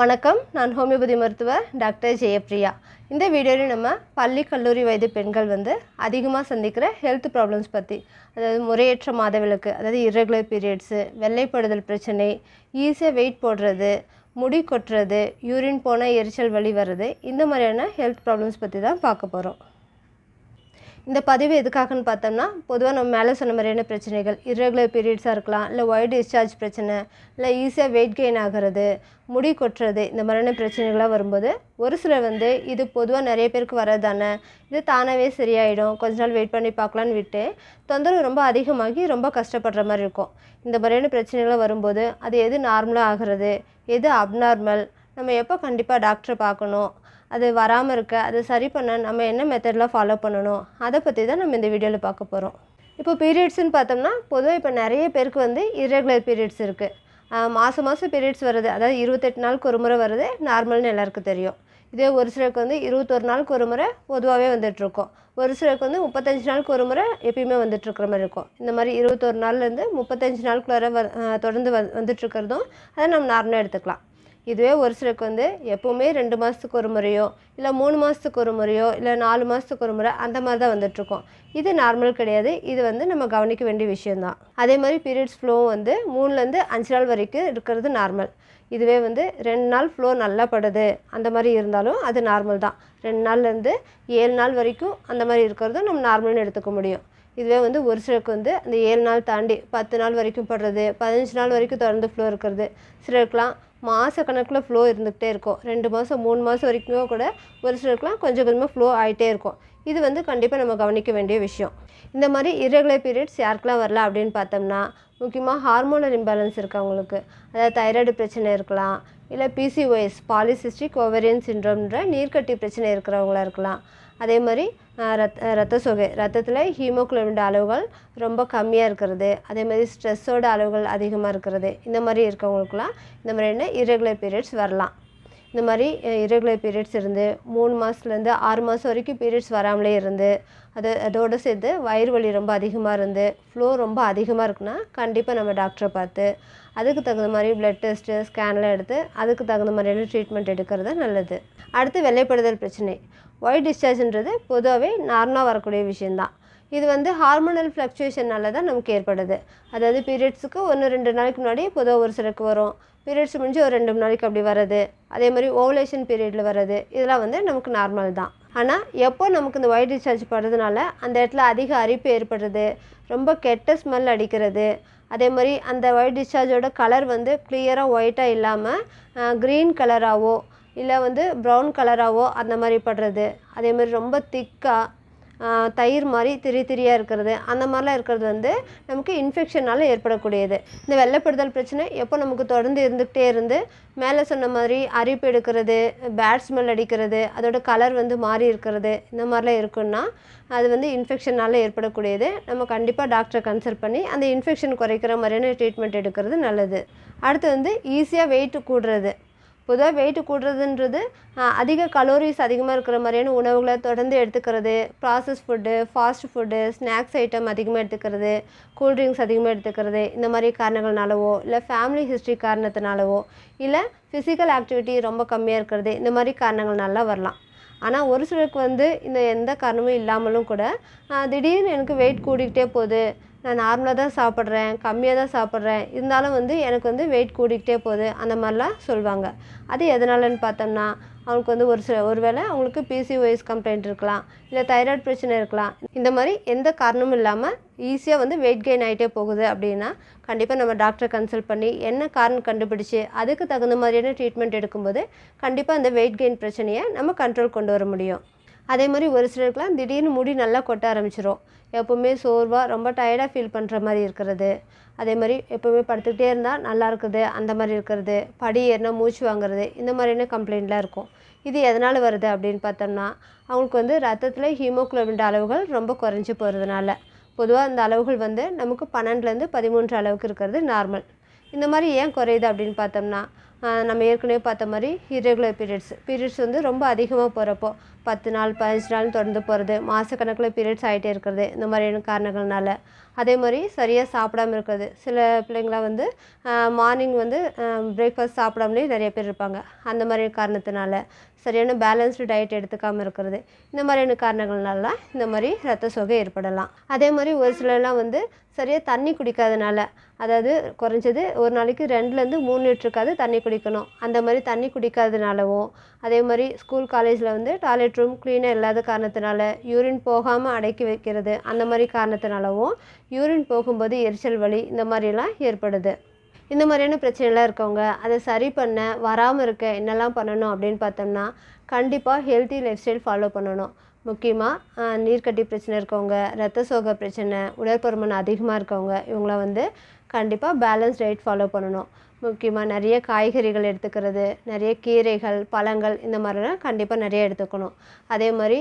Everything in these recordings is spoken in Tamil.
வணக்கம். நான் ஹோமியோபதி மருத்துவர் டாக்டர் ஜெயப்ரியா இந்த வீடியோவில் நம்ம பள்ளி கல்லூரி வயது பெண்கள் வந்து அதிகமாக சந்திக்கிற ஹெல்த் ப்ராப்ளம்ஸ் பற்றி அதாவது முறையற்ற மாதவிலக்கு அதாவது இரகுலர் பீரியட்ஸு வெள்ளைப்படுதல் பிரச்சனை ஈஸியாக வெயிட் போடுறது முடி கொட்டுறது யூரின் போனால் எரிச்சல் வலி வர்றது இந்த மாதிரியான ஹெல்த் ப்ராப்ளம்ஸ் பற்றி தான் பார்க்க போகிறோம் இந்த பதிவு எதுக்காகன்னு பார்த்தோம்னா பொதுவாக நம்ம மேலே சொன்ன மாதிரியான பிரச்சனைகள் இரகுலர் பீரியட்ஸாக இருக்கலாம் இல்லை ஒயிட் டிஸ்சார்ஜ் பிரச்சனை இல்லை ஈஸியாக வெயிட் கெயின் ஆகிறது முடி கொட்டுறது இந்த மாதிரியான பிரச்சனைகள்லாம் வரும்போது ஒரு சிலர் வந்து இது பொதுவாக நிறைய பேருக்கு வர்றது தானே இது தானாகவே சரியாயிடும் கொஞ்ச நாள் வெயிட் பண்ணி பார்க்கலான்னு விட்டு தொந்தரவு ரொம்ப அதிகமாகி ரொம்ப கஷ்டப்படுற மாதிரி இருக்கும். இந்த மாதிரியான பிரச்சனைகள்லாம் வரும்போது அது எது நார்மலாக ஆகிறது எது அப்நார்மல் நம்ம எப்போ கண்டிப்பாக டாக்டரை பார்க்கணும் அது வராமல் இருக்க அதை சரி பண்ண நம்ம என்ன மெத்தட்லாம் ஃபாலோ பண்ணணும் அதை பற்றி தான் நம்ம இந்த வீடியோவில் பார்க்க போகிறோம் இப்போ பீரியட்ஸ்னு பார்த்தோம்னா பொதுவாக இப்போ நிறைய பேருக்கு வந்து irregular பீரியட்ஸ் இருக்குது மாதம் மாதம் பீரியட்ஸ் வருது. அதாவது இருபத்தெட்டு நாளுக்கு ஒரு முறை வருது. நார்மல்னு எல்லாருக்கும் தெரியும். இதே ஒரு சிலருக்கு வந்து இருபத்தொரு நாளுக்கு ஒரு முறை பொதுவாகவே வந்துட்டுருக்கோம் ஒரு சிலருக்கு வந்து முப்பத்தஞ்சு நாளுக்கு ஒரு முறை எப்பயுமே வந்துட்டுருக்கிற மாதிரி இருக்கும். இந்த மாதிரி இருபத்தொரு நாள்லேருந்து முப்பத்தஞ்சு நாளுக்குள்ளார வ தொடர்ந்து வ வந்துட்டுருக்கிறதும் அதை நம்ம நார்மலாக எடுத்துக்கலாம். இதுவே ஒரு சிலருக்கு வந்து எப்போவுமே ரெண்டு மாதத்துக்கு ஒரு முறையோ இல்லை மூணு மாதத்துக்கு ஒரு முறையோ இல்லை நாலு மாதத்துக்கு ஒரு முறை அந்த மாதிரி தான் வந்துட்டுருக்கோம். இது நார்மல் கிடையாது. இது வந்து நம்ம கவனிக்க வேண்டிய விஷயந்தான் அதே மாதிரி பீரியட்ஸ் ஃப்ளோ வந்து மூணுலேருந்து அஞ்சு நாள் வரைக்கும் இருக்கிறது நார்மல் இதுவே வந்து ரெண்டு நாள் ஃப்ளோ நல்லா படுது அந்த மாதிரி இருந்தாலும் அது நார்மல் தான். ரெண்டு நாள்லேருந்து ஏழு நாள் வரைக்கும் அந்த மாதிரி இருக்கிறதும் நம்ம நார்மல்னு எடுத்துக்க முடியும். இதுவே வந்து ஒரு சிலருக்கு வந்து அந்த ஏழு நாள் தாண்டி பத்து நாள் வரைக்கும் படுறது பதினஞ்சு நாள் வரைக்கும் தொடர்ந்து ஃப்ளோ இருக்கிறது. சிலருக்குலாம் மாத கணக்கில் ஃப்ளோ இருந்துக்கிட்டே இருக்கும். ரெண்டு மாதம் மூணு மாதம் வரைக்குமே கூட ஒரு சிலருக்குலாம் கொஞ்சம் கொஞ்சமாக ஃப்ளோ ஆகிட்டே இருக்கும். இது வந்து கண்டிப்பாக நம்ம கவனிக்க வேண்டிய விஷயம். இந்த மாதிரி இரகுலர் பீரியட்ஸ் யாருக்கெல்லாம் வரல அப்படின்னு பார்த்தோம்னா முக்கியமாக ஹார்மோனல் இம்பேலன்ஸ் இருக்கவங்களுக்கு அதாவது தைராய்டு பிரச்சனை இருக்கலாம் இல்லை பிசிஓஎஸ் பாலிசிஸ்டிக் ஓவரியன் சிண்ட்ரோம்ன்ற நீர்க்கட்டி பிரச்சனை இருக்கிறவங்களா இருக்கலாம். அதே மாதிரி ரத் ரத்த சோகை ரத்தத்தில் ஹீமோக்ளோபின் அளவுகள் ரொம்ப கம்மியாக இருக்கிறது. அதே மாதிரி ஸ்ட்ரெஸ்ஸோட அளவுகள் அதிகமாக இருக்கிறது. இந்த மாதிரி இருக்கவங்களுக்குலாம் இந்த மாதிரியான இரகுலர் பீரியட்ஸ் வரலாம். இந்த மாதிரி இரகுலர் பீரியட்ஸ் இருந்து மூணு மாதத்துலேருந்து ஆறு மாதம் வரைக்கும் பீரியட்ஸ் வராமலே இருந்து அது அதோடு சேர்த்து வயிறு வலி ரொம்ப அதிகமாக இருந்து ஃப்ளோ ரொம்ப அதிகமாக இருக்குன்னா கண்டிப்பாக நம்ம டாக்டரை பார்த்து அதுக்கு தகுந்த மாதிரி ப்ளட் டெஸ்ட்டு ஸ்கேன்லாம் எடுத்து அதுக்கு தகுந்த மாதிரியான ட்ரீட்மெண்ட் எடுக்கிறது நல்லது. அடுத்து வெள்ளைப்படுதல் பிரச்சனை. ஒயிட் டிஸ்சார்ஜ்ன்றது பொதுவாகவே நார்மலாக வரக்கூடிய விஷயந்தான் இது வந்து ஹார்மோனல் ஃப்ளக்சுவேஷனால தான் நமக்கு ஏற்படுது. அதாவது பீரியட்ஸுக்கு ஒன்று ரெண்டு நாளைக்கு முன்னாடி பொதுவாக ஒரு சிலருக்கு வரும். பீரியட்ஸ் முடிஞ்சு ஒரு ரெண்டு மூணு நாளைக்கு அப்படி வர்றது. அதே மாதிரி ஓவலேஷன் பீரியடில் வர்றது. இதெல்லாம் வந்து நமக்கு நார்மல் தான். ஆனால் எப்போ நமக்கு இந்த ஒயிட் டிஸ்சார்ஜ் படுறதுனால அந்த இடத்துல அதிக அரிப்பு ஏற்படுறது ரொம்ப கெட்ட ஸ்மெல் அடிக்கிறது அதே மாதிரி அந்த ஒயிட் டிஸ்சார்ஜோட கலர் வந்து கிளியராக ஒயிட்டாக இல்லாமல் க்ரீன் கலராகவோ இல்லை வந்து ப்ரௌன் கலராகவோ அந்த மாதிரி படுறது. அதே மாதிரி ரொம்ப திக்காக தயிர் மாதிரி திரி திரியாக இருக்கிறது அந்த மாதிரிலாம் இருக்கிறது வந்து நமக்கு இன்ஃபெக்ஷனால் ஏற்படக்கூடியது. இந்த வெள்ளைப்படுதல் பிரச்சனை எப்போ நமக்கு தொடர்ந்து இருந்துக்கிட்டே இருந்து மேலே சொன்ன மாதிரி அரிப்பு எடுக்கிறது பேட் ஸ்மெல் அடிக்கிறது அதோட கலர் வந்து மாறி இருக்கிறது இந்த மாதிரிலாம் இருக்குன்னா அது வந்து இன்ஃபெக்ஷனால் ஏற்படக்கூடியது. நம்ம கண்டிப்பாக டாக்டரை கன்சல்ட் பண்ணி அந்த இன்ஃபெக்ஷன் குறைக்கிற மாதிரியான ட்ரீட்மெண்ட் எடுக்கிறது நல்லது. அடுத்து வந்து ஈஸியாக வெயிட் கூடுறது. பொதுவாக வெயிட் கூடுறதுன்றது அதிக கலோரிஸ் அதிகமாக இருக்கிற மாதிரியான உணவுகளை தொடர்ந்து எடுத்துக்கிறது. Process food fast food snacks item அதிகமாக எடுத்துக்கிறது கூல்ட்ரிங்க்ஸ் அதிகமாக எடுத்துக்கிறது இந்த மாதிரி காரணங்கள்னாலவோ இல்லை ஃபேமிலி ஹிஸ்ட்ரி காரணத்தினாலவோ இல்லை ஃபிசிக்கல் ஆக்டிவிட்டி ரொம்ப கம்மியாக இருக்கிறது இந்த மாதிரி காரணங்கள்னால வரலாம். ஆனால் ஒரு சிலருக்கு வந்து இந்த எந்த காரணமும் இல்லாமலும் கூட திடீர்னு எனக்கு வெயிட் கூடிக்கிட்டே போகுது நான் நார்மலாக தான் சாப்பிட்றேன் கம்மியாக தான் சாப்பிட்றேன். இருந்தாலும் வந்து எனக்கு வந்து வெயிட் கூடிக்கிட்டே போகுது. அந்த மாதிரிலாம் சொல்லுவாங்க அது எதனாலன்னு பார்த்தோம்னா அவங்களுக்கு வந்து ஒரு சில ஒருவேளை அவங்களுக்கு பிசிஓஎஸ் கம்ப்ளைண்ட் இருக்கலாம் இல்லை தைராய்டு பிரச்சனை இருக்கலாம். இந்த மாதிரி எந்த காரணமும் இல்லாமல் ஈஸியாக வந்து வெயிட் கெயின் ஆகிட்டே போகுது அப்படின்னா கண்டிப்பாக நம்ம டாக்டரை கன்சல்ட் பண்ணி என்ன காரணம் கண்டுபிடிச்சி அதுக்கு தகுந்த மாதிரியான ட்ரீட்மெண்ட் எடுக்கும்போது கண்டிப்பாக அந்த வெயிட் கெயின் பிரச்சனையை நம்ம கண்ட்ரோல் கொண்டு வர முடியும். அதே மாதிரி ஒரு சிலருக்குலாம் திடீர்னு முடி நல்லா கொட்ட ஆரம்பிச்சிடும் எப்போவுமே சோர்வாக ரொம்ப டயர்டாக ஃபீல் பண்ணுற மாதிரி இருக்கிறது. அதே மாதிரி எப்போவுமே படுத்துக்கிட்டே இருந்தால் நல்லா இருக்குது அந்த மாதிரி இருக்கிறது. படி ஏறினா மூச்சு வாங்குறது இந்த மாதிரியான கம்ப்ளைண்ட்லாம் இருக்கும். இது எதனால் வருது அப்படின்னு பார்த்தோம்னா அவங்களுக்கு வந்து ரத்தத்தில் ஹீமோகுளோபின் அளவுகள் ரொம்ப குறைஞ்சி போகிறதுனால பொதுவாக அந்த அளவுகள் வந்து நமக்கு பன்னெண்டுலேருந்து பதிமூன்று அளவுக்கு இருக்கிறது நார்மல் இந்த மாதிரி ஏன் குறையுது அப்படின்னு பார்த்தோம்னா நம்ம ஏற்கனவே பார்த்த மாதிரி இரெகுலர் பீரியட்ஸ் பீரியட்ஸ் வந்து ரொம்ப அதிகமாக போகிறப்போ பத்து நாள் பதினஞ்சு நாள் தொடர்ந்து போகிறது மாதக்கணக்கில் பீரியட்ஸ் ஆகிட்டே இருக்கிறது இந்த மாதிரியான காரணங்கள்னால. அதே மாதிரி சரியாக சாப்பிடாம இருக்கிறது. சில பிள்ளைங்களாம் வந்து மார்னிங் வந்து பிரேக்ஃபாஸ்ட் சாப்பிடாமலே நிறைய பேர் இருப்பாங்க. அந்த மாதிரி காரணத்தினால சரியான பேலன்ஸ்டு டயட் எடுத்துக்காமல் இருக்கிறது. இந்த மாதிரியான காரணங்கள்னால இந்த மாதிரி ரத்த சோகை ஏற்படலாம். அதே மாதிரி ஒரு சிலர்லாம் வந்து சரியாக தண்ணி குடிக்காதனால அதாவது குறைஞ்சது ஒரு நாளைக்கு ரெண்டுலேருந்து மூணு லிட்டருக்காவது தண்ணி குடிக்கணும். அந்த மாதிரி தண்ணி குடிக்காதனாலவும் அதே மாதிரி ஸ்கூல் காலேஜில் வந்து டாய்லெட் டாய்லெட் ரூம் க்ளீனாக இல்லாத காரணத்தினால யூரின் போகாமல் அடக்கி வைக்கிறது. அந்த மாதிரி காரணத்தினாலவும் யூரின் போகும்போது எரிச்சல் வலி இந்த மாதிரிலாம் ஏற்படுது. இந்த மாதிரியான பிரச்சனைலாம் இருக்கவங்க அதை சரி பண்ண வராமல் இருக்க என்னெல்லாம் பண்ணணும் அப்படின்னு பார்த்தோம்னா கண்டிப்பாக ஹெல்த்தி லைஃப் ஸ்டைல் ஃபாலோ பண்ணணும் முக்கியமாக நீர்க்கட்டி பிரச்சனை இருக்கவங்க ரத்த சோகை பிரச்சனை உடற்பருமன் அதிகமாக இருக்கவங்க இவங்களாம் வந்து கண்டிப்பாக பேலன்ஸ் டயட் ஃபாலோ பண்ணணும். முக்கியமாக நிறைய காய்கறிகள் எடுத்துக்கிறது நிறைய கீரைகள் பழங்கள் இந்த மாதிரிலாம் கண்டிப்பாக நிறைய எடுத்துக்கணும். அதே மாதிரி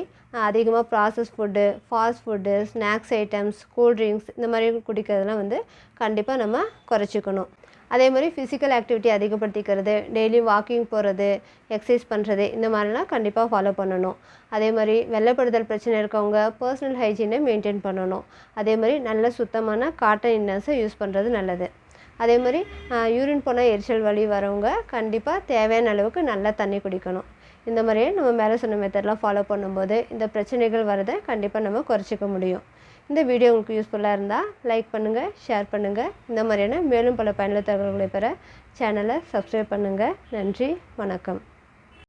அதிகமாக process food fast food snacks items cool drinks இந்த மாதிரி குடிக்கிறதெல்லாம் வந்து கண்டிப்பாக நம்ம குறைச்சிக்கணும். அதே மாதிரி ஃபிசிக்கல் ஆக்டிவிட்டி அதிகப்படுத்திக்கிறது டெய்லி வாக்கிங் போகிறது எக்ஸசைஸ் பண்ணுறது இந்த மாதிரிலாம் கண்டிப்பாக ஃபாலோ பண்ணணும். அதே மாதிரி வெள்ளைப்படுதல் பிரச்சனை இருக்கவங்க பர்சனல் ஹைஜீனை மெயின்டைன் பண்ணணும். அதே மாதிரி நல்ல சுத்தமான காட்டன் இன்னர்ஸை யூஸ் பண்ணுறது நல்லது. அதே மாதிரி யூரின் போனால் எரிச்சல் வலி வரவங்க கண்டிப்பாக தேவையான அளவுக்கு நல்லா தண்ணி குடிக்கணும். இந்த மாதிரியே நம்ம மேலே சொன்ன மெத்தட்லாம் ஃபாலோ பண்ணும்போது இந்த பிரச்சனைகள் வரதை கண்டிப்பாக நம்ம குறைச்சிக்க முடியும். இந்த வீடியோ உங்களுக்கு யூஸ்ஃபுல்லாக இருந்தால் லைக் பண்ணுங்கள் ஷேர் பண்ணுங்கள் இந்த மாதிரியான மேலும் பல பயனுள்ள தகவல்களை பெற சேனலை சப்ஸ்கிரைப் பண்ணுங்கள் நன்றி வணக்கம்.